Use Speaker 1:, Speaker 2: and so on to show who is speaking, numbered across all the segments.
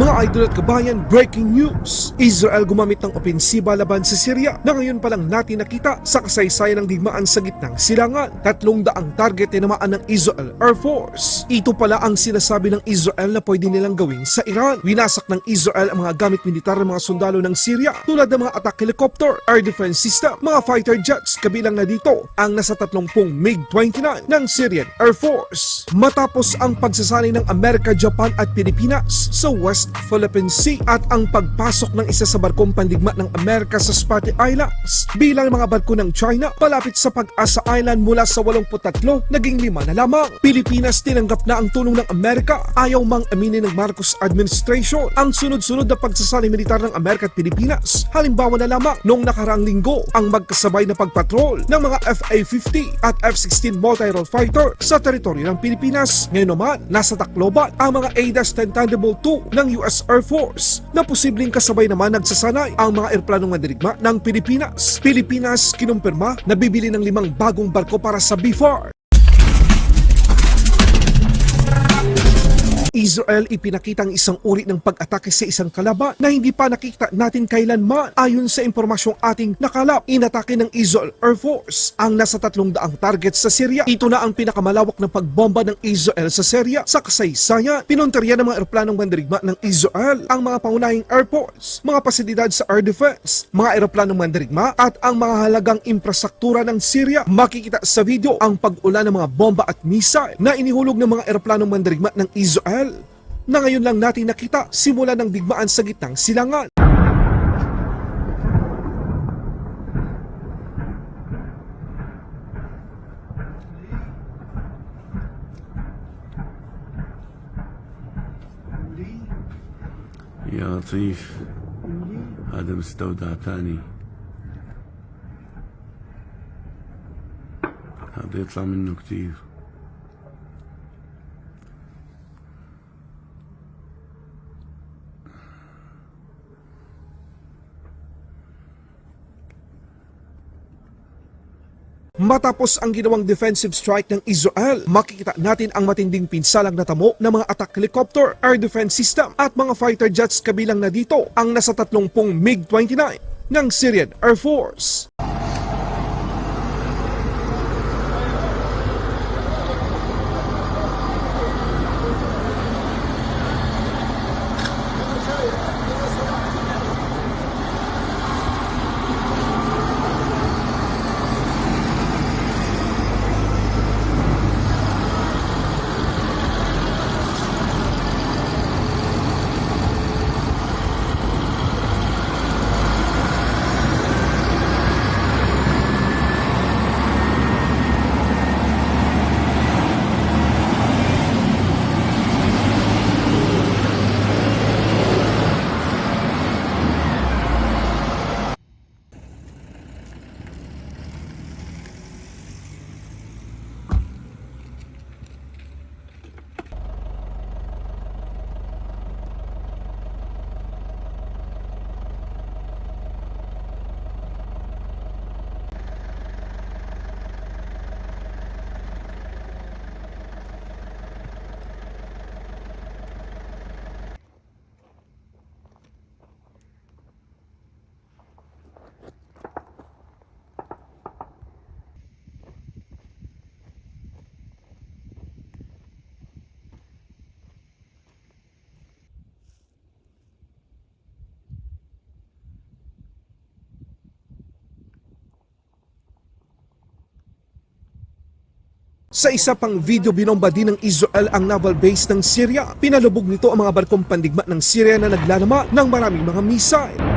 Speaker 1: Mga idol at kabayan, breaking news! Israel gumamit ng opensiba laban sa Syria na ngayon pa lang natin nakita sa kasaysayan ng digmaan sa gitnang silangan. Tatlong daang target tinamaan ng Israel Air Force. Ito pala ang sinasabi ng Israel na pwede nilang gawin sa Iran. Winasak ng Israel ang mga gamit militar ng mga sundalo ng Syria tulad ng mga attack helicopter, air defense system, mga fighter jets kabilang na dito ang nasa 30 MiG-29 ng Syrian Air Force. Matapos ang pagsasanay ng Amerika, Japan at Pilipinas sa West Philippine Sea at ang pagpasok ng isa sa barkong pandigma ng Amerika sa Spratly Islands bilang mga barko ng China palapit sa Pag-asa Island mula sa 83 naging lima na lamang. Pilipinas tinanggap na ang tulong ng Amerika ayaw mang aminin ng Marcos administration ang sunod-sunod na pagsasanay militar ng Amerika at Pilipinas. Halimbawa na lamang noong nakaraang linggo ang magkasabay na pagpatrol ng mga FA-50 at F-16 multi-role fighter sa teritoryo ng Pilipinas. Ngayon naman, nasa Tacloban ang mga ADAS-10 Thunderbolt 2 ng US Air Force na posibleng kasabay naman nagsasanay ang mga eroplanong mandirigma ng Pilipinas. Pilipinas kinumpirma na bibili ng limang bagong barko para sa BFAR. Israel ipinakita ang isang uri ng pag-atake sa isang kalaban na hindi pa nakita natin kailanman. Ayon sa impormasyong ating nakalap, inatake ng Israel Air Force ang nasa tatlong daang target sa Syria. Ito na ang pinakamalawak na pagbomba ng Israel sa Syria sa kasaysayan. Pinunteriya ng mga eroplanong mandirigma ng Israel ang mga pangunahing airports, mga pasilidad sa air defense, mga eroplanong mandirigma at ang mga halagang infrastruktura ng Syria. Makikita sa video ang pag-ulan ng mga bomba at missile na inihulog ng mga eroplanong mandirigma ng Israel na ngayon lang natin nakita simula ng digmaan sa gitnang silangan.
Speaker 2: يا لطيف هذا مستودع ثاني هذا يطلع منه كتير
Speaker 1: Matapos ang ginawang defensive strike ng Israel, makikita natin ang matinding pinsalang natamo ng mga attack helicopter, air defense system at mga fighter jets kabilang na dito ang nasa 30 MiG-29 ng Syrian Air Force. Sa isa pang video binomba din ng Israel ang naval base ng Syria. Pinalubog nito ang mga barkong pandigma ng Syria na naglalama ng maraming mga missile.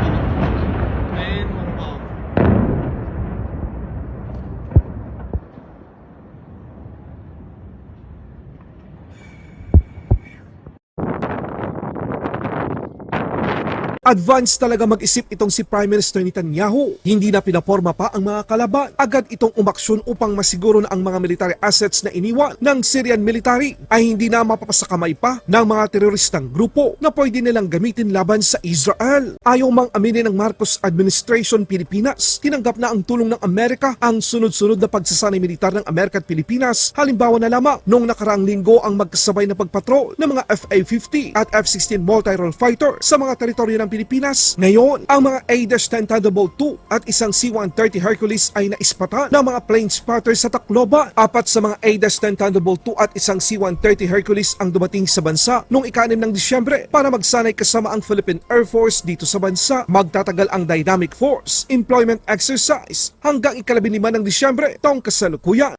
Speaker 1: Advance talaga mag-isip itong si Prime Minister Netanyahu. Hindi na pinaporma pa ang mga kalaban. Agad itong umaksyon upang masiguro na ang mga military assets na iniwan ng Syrian military ay hindi na mapapasakamay pa ng mga teroristang grupo na pwede nilang gamitin laban sa Israel. Ayaw mang aminin ng Marcos Administration Pilipinas, tinanggap na ang tulong ng Amerika ang sunod-sunod na pagsasanay militar ng Amerika at Pilipinas. Halimbawa na lamang, noong nakaraang linggo ang magkasabay na pagpatrol ng mga FA-50 at F-16 multi-role fighter sa mga teritoryo ng Pilipinas. Ngayon, ang mga A-10 Thunderbolt 2 at isang C-130 Hercules ay naispatan ng mga plane spotter sa Tacloban. Apat sa mga A-10 Thunderbolt 2 at isang C-130 Hercules ang dumating sa bansa noong ikanim ng Disyembre para magsanay kasama ang Philippine Air Force dito sa bansa. Magtatagal ang Dynamic Force Employment Exercise hanggang ikalabinlima ng Disyembre taong kasalukuyan.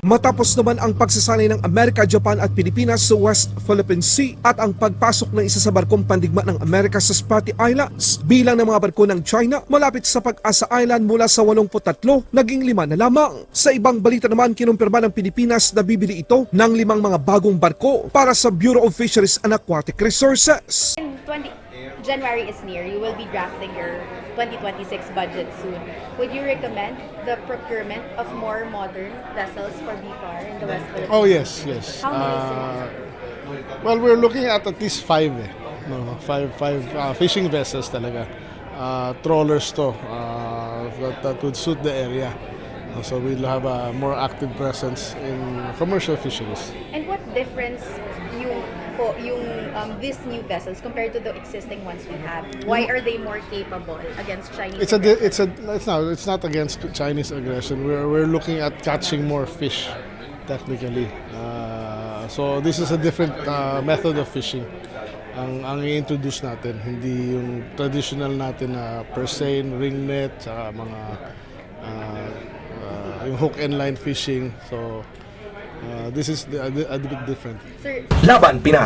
Speaker 1: Matapos naman ang pagsasanay ng Amerika, Japan at Pilipinas sa West Philippine Sea at ang pagpasok ng isa sa barkong pandigma ng Amerika sa Spratly Islands, bilang ng mga barko ng China malapit sa Pag-asa Island mula sa 83 naging lima na lamang. Sa ibang balita naman kinumpirma ng Pilipinas na bibili ito ng limang mga bagong barko para sa Bureau of Fisheries and Aquatic Resources.
Speaker 3: In 20, January is near. You will be drafting your 2026 budget soon. Would you recommend the procurement of more modern vessels for BFAR in the West Philippines?
Speaker 4: Oh yes, yes.
Speaker 3: How many?
Speaker 4: Uh, well, we're looking at at least five. Eh. No, five, five uh, fishing vessels talaga. Uh, trawlers to uh, that, that would suit the area. So we'll have a more active presence in commercial fisheries.
Speaker 3: And what difference po yung um, these new vessels compared to the existing ones we have? Why are they more capable against Chinese?
Speaker 4: It's a di-
Speaker 3: aggressors?
Speaker 4: it's a it's not it's not against Chinese aggression. We're we're looking at catching more fish, technically. Uh, so this is a different uh, method of fishing. Ang ang i-introduce natin hindi yung traditional natin na per se ring net saka mga uh, uh, yung hook and line fishing. So uh, this is the- a, a bit different.
Speaker 3: Sir,
Speaker 5: Laban Pinas